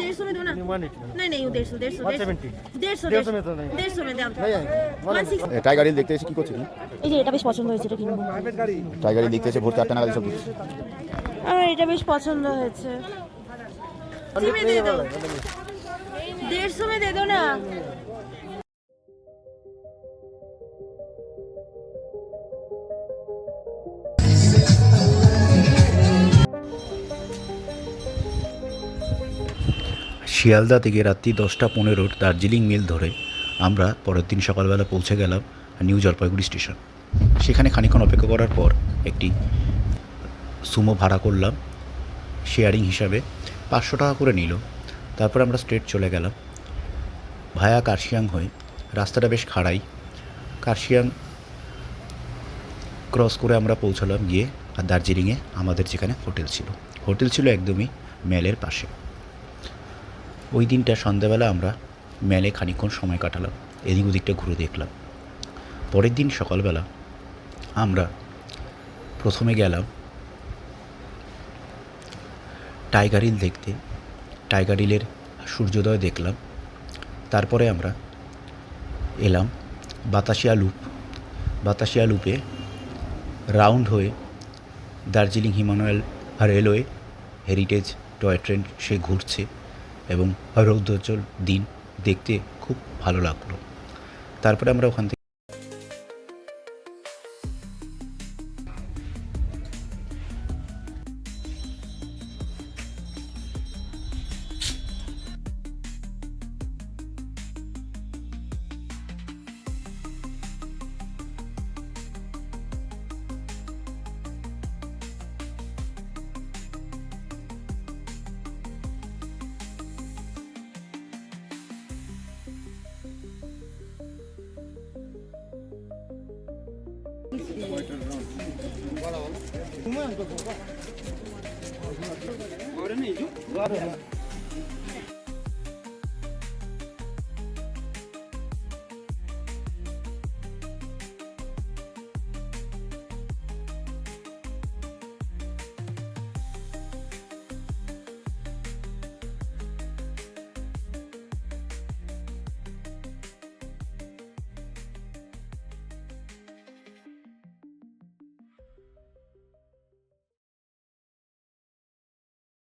डेढ़ सौ में दो ना वन एटी नहीं नहीं वो डेढ़ सौ डेढ़ सौ वन सेवेंटी डेढ़ सौ डेढ़ सौ में तो नहीं। डेढ़ सौ में दाम one one six Tiger Hill দেখতে এসে কি করছিলেন এই যে এটা বেশ পছন্দ হয়েছে এটা কিনবো টাইগার হিল দেখতে এসে ভোর চারটে নাগাদ সব কিছু আমার এটা বেশ পছন্দ হয়েছে अस्सी में दे दो डेढ़ শিয়ালদা থেকে রাত্রি দশটা পনেরোর দার্জিলিং মেল ধরে আমরা পরের দিন সকালবেলা পৌঁছে গেলাম নিউ জলপাইগুড়ি স্টেশন। সেখানে খানিক্ষণ অপেক্ষা করার পর একটি সুমো ভাড়া করলাম, শেয়ারিং হিসাবে পাঁচশো টাকা করে নিল। তারপর আমরা স্ট্রেট চলে গেলাম ভায়া কার্শিয়াং হয়ে। রাস্তাটা বেশ খাড়াই। কার্শিয়াং ক্রস করে আমরা পৌঁছালাম গিয়ে আর দার্জিলিংয়ে আমাদের যেখানে হোটেল ছিল। হোটেল ছিল একদমই মেলের পাশে। ওই দিনটা সন্ধ্যাবেলা আমরা মেলে খানিকক্ষণ সময় কাটালাম, এদিক ওদিকটা ঘুরে দেখলাম। পরের দিন সকালবেলা আমরা প্রথমে গেলাম টাইগার হিল দেখতে। টাইগার হিলের সূর্যোদয় দেখলাম। তারপরে আমরা এলাম বাতাসিয়া লুপ। বাতাসিয়া লুপে রাউন্ড হয়ে Darjeeling Himalayan railway heritage toy train সে ঘুরছে। এবং রৌদ্রোজ্জ্বল দিন দেখতে খুব ভালো লাগল। তারপরে আমরা ওখান থেকে 그만 이거 뭐가? 뭐라네 이거? 뭐라